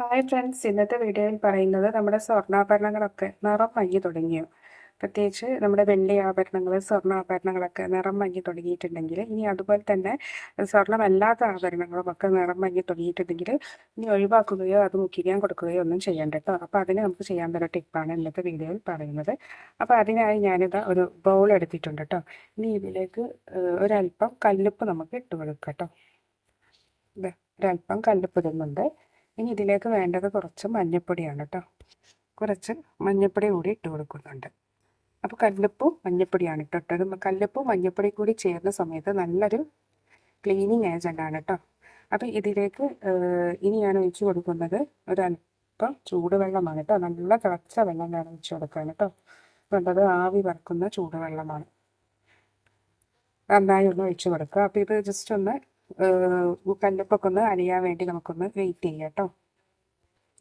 Hi friends ഇന്നത്തെ വീഡിയോയിൽ പറയുന്നത് നമ്മുടെ സ്വർണാഭരണങ്ങളൊക്കെ നിറം മങ്ങി തുടങ്ങിയോ പ്രത്യേകിച്ച് നമ്മുടെ വെള്ളി ആഭരണങ്ങൾ സ്വർണാഭരണങ്ങളൊക്കെ നിറം മങ്ങി തുടങ്ങിയിട്ടുണ്ടെങ്കിൽ ഇനി അതുപോലെ തന്നെ സ്വർണമല്ലാത്ത ആഭരണങ്ങളും ഒക്കെ നിറം മങ്ങി തുടങ്ങിയിട്ടുണ്ടെങ്കിൽ ഇനി ഒഴിവാക്കുകയോ അത് മുക്കിക്കാൻ കൊടുക്കുകയോ ഒന്നും ചെയ്യേണ്ട കേട്ടോ അപ്പോൾ അതിന് നമുക്ക് ചെയ്യാൻ പറ്റുന്ന ടിപ്പാണ് ഇന്നത്തെ വീഡിയോയിൽ പറയുന്നത്. അപ്പോൾ അതിനായി ഞാനിത് ഒരു ബൗൾ എടുത്തിട്ടുണ്ട് കേട്ടോ ഇനി ഇതിലേക്ക് ഒരല്പം കല്ലുപ്പ് നമുക്ക് ഇട്ട് കൊടുക്കാം കേട്ടോ ഒരല്പം കല്ലുപ്പ് ഇടുന്നുണ്ട്. ഇനി ഇതിലേക്ക് വേണ്ടത് കുറച്ച് മഞ്ഞപ്പൊടിയാണ് കേട്ടോ കുറച്ച് മഞ്ഞപ്പൊടി കൂടി ഇട്ട് കൊടുക്കുന്നുണ്ട്. അപ്പോൾ കല്ലുപ്പും മഞ്ഞപ്പൊടിയാണ് കേട്ടോ ഇട്ടിട്ടത് കല്ലുപ്പും മഞ്ഞപ്പൊടി കൂടി ചേർന്ന സമയത്ത് നല്ലൊരു ക്ലീനിങ് ഏജന്റാണ് കേട്ടോ അപ്പോൾ ഇതിലേക്ക് ഇനി ഞാൻ ഒഴിച്ചു കൊടുക്കുന്നത് ഒരല്പം ചൂടുവെള്ളമാണ് കേട്ടോ നല്ല തിളച്ച വെള്ളം ഞാൻ ഒഴിച്ചു കൊടുക്കാൻ കേട്ടോ വേണ്ടത് ആവി വറക്കുന്ന ചൂടുവെള്ളമാണ്. നന്നായി ഒന്ന് ഒഴിച്ചു കൊടുക്കുക. അപ്പോൾ ഇത് ജസ്റ്റ് ഒന്ന് കല്ലുപ്പൊക്കെ ഒന്ന് അലിയാൻ വേണ്ടി നമുക്കൊന്ന് വെയിറ്റ് ചെയ്യാം കേട്ടോ.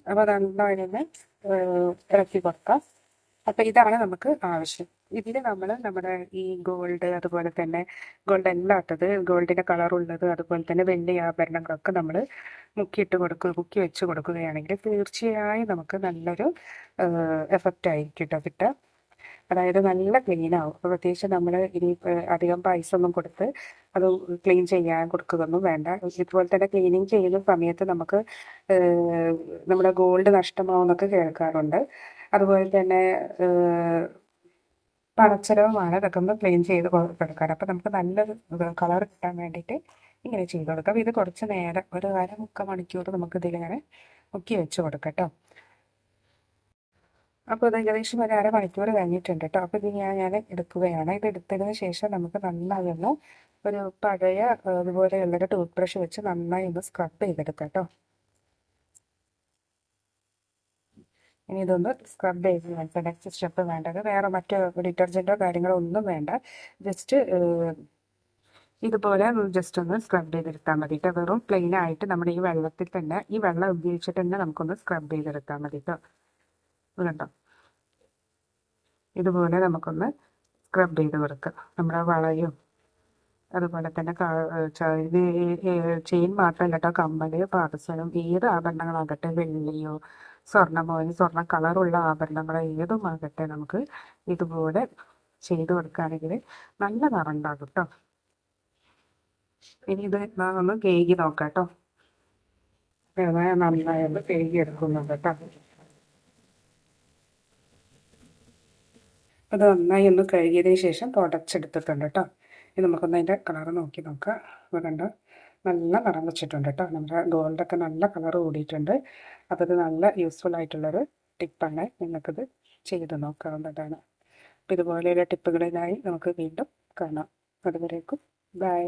അപ്പോൾ നന്നായിട്ടൊന്ന് ഇറക്കി കൊടുക്കാം അപ്പം ഇതാണ് നമുക്ക് ആവശ്യം. ഇതിൽ നമ്മൾ നമ്മുടെ ഈ ഗോൾഡ് അതുപോലെ തന്നെ ഗോൾഡ് അല്ലാത്തത് ഗോൾഡിന്റെ കളറുള്ളത് അതുപോലെ തന്നെ വെള്ളി ആഭരണങ്ങളൊക്കെ നമ്മൾ മുക്കിയിട്ട് കൊടുക്കുക മുക്കി വെച്ച് കൊടുക്കുകയാണെങ്കിൽ തീർച്ചയായും നമുക്ക് നല്ലൊരു എഫക്റ്റ് ആയിരിക്കും കേട്ടോ കിട്ടുക അതായത് നല്ല ക്ലീൻ ആവും. അപ്പോൾ പ്രത്യേകിച്ച് നമ്മൾ ഇനി അധികം പൈസ ഒന്നും കൊടുത്ത് അത് ക്ലീൻ ചെയ്യാൻ കൊടുക്കുകയൊന്നും വേണ്ട. ഇതുപോലെ തന്നെ ക്ലീനിങ് ചെയ്യുന്ന സമയത്ത് നമുക്ക് നമ്മുടെ ഗോൾഡ് നഷ്ടമാവുന്നൊക്കെ കേൾക്കാറുണ്ട്. അതുപോലെ തന്നെ പണച്ചെലവുമാണ് ഇതൊക്കെ ഒന്ന് ക്ലീൻ ചെയ്ത് കൊടുക്കാൻ അപ്പോൾ നമുക്ക് നല്ല കളർ കിട്ടാൻ വേണ്ടിയിട്ട് ഇങ്ങനെ ചെയ്ത് കൊടുക്കാം. ഇത് കുറച്ച് നേരം ഒരു അര മുക്കാൽ മണിക്കൂർ നമുക്ക് ഇതിലിങ്ങനെ മുക്കി വെച്ച് കൊടുക്കാം കേട്ടോ. അപ്പോൾ ഏകദേശം ഒരു അരമണിക്കൂർ കഴിഞ്ഞിട്ടുണ്ട് കേട്ടോ അപ്പോൾ ഇത് ഞാൻ ഞാൻ എടുക്കുകയാണ്. ഇത് എടുത്തതിന് ശേഷം നമുക്ക് നന്നായി ഒന്ന് ഒരു പഴയ അതുപോലെയുള്ളൊരു ടൂത്ത് ബ്രഷ് വെച്ച് നന്നായി ഒന്ന് സ്ക്രബ് ചെയ്തെടുക്കാം കേട്ടോ ഇനി ഇതൊന്ന് സ്ക്രബ് ചെയ്ത് വേണ്ട നെക്സ്റ്റ് സ്റ്റെപ്പ് വേണ്ടത്. വേറെ മറ്റോ ഡിറ്റർജന്റോ കാര്യങ്ങളോ ഒന്നും വേണ്ട. ജസ്റ്റ് ഇതുപോലെ ജസ്റ്റ് ഒന്ന് സ്ക്രബ് ചെയ്തെടുത്താൽ മതി കേട്ടോ വെറും പ്ലെയിൻ ആയിട്ട് നമ്മുടെ ഈ വെള്ളത്തിൽ തന്നെ ഈ വെള്ളം ഉപയോഗിച്ചിട്ട് തന്നെ നമുക്കൊന്ന് സ്ക്രബ് ചെയ്തെടുത്താൽ മതി കേട്ടോ കണ്ടോ ഇതുപോലെ നമുക്കൊന്ന് സ്ക്രബ് ചെയ്ത് കൊടുക്കുക നമ്മുടെ വളയും അതുപോലെ തന്നെ ചെയിൻ മാത്രമല്ല കേട്ടോ കമ്മൽ പാദസരം ഏത് ആഭരണങ്ങളാകട്ടെ വെള്ളിയോ സ്വർണമോ സ്വർണ കളറുള്ള ആഭരണങ്ങളോ ഏതുമാകട്ടെ നമുക്ക് ഇതുപോലെ ചെയ്ത് കൊടുക്കുകയാണെങ്കിൽ നല്ല നിറണ്ടാകും കേട്ടോ ഇനി ഇത് ഒന്ന് കേകി നോക്കാം കേട്ടോ നന്നായി ഒന്ന് കേകി എടുക്കുന്നുണ്ട് കേട്ടോ. അത് നന്നായി ഒന്ന് കഴുകിയതിന് ശേഷം തുടച്ചെടുത്തിട്ടുണ്ട് കേട്ടോ. ഇനി നമുക്കൊന്ന് അതിന്റെ കളറ് നോക്കി നോക്കാം. അപ്പോൾ കണ്ടോ? നല്ല നിറം വെച്ചിട്ടുണ്ട് കേട്ടോ. നമ്മുടെ ഗോൾഡൊക്കെ നല്ല കളർ കൂടിയിട്ടുണ്ട്. അപ്പോൾ ഇത് നല്ല യൂസ്ഫുൾ ആയിട്ടുള്ളൊരു ടിപ്പാണ് നിങ്ങൾക്കത് ചെയ്ത് നോക്കാവുന്നതാണ്. അപ്പോൾ ഇതുപോലെയുള്ള ടിപ്പുകളിലായി നമുക്ക് വീണ്ടും കാണാം. അതുവരേക്കും ബൈ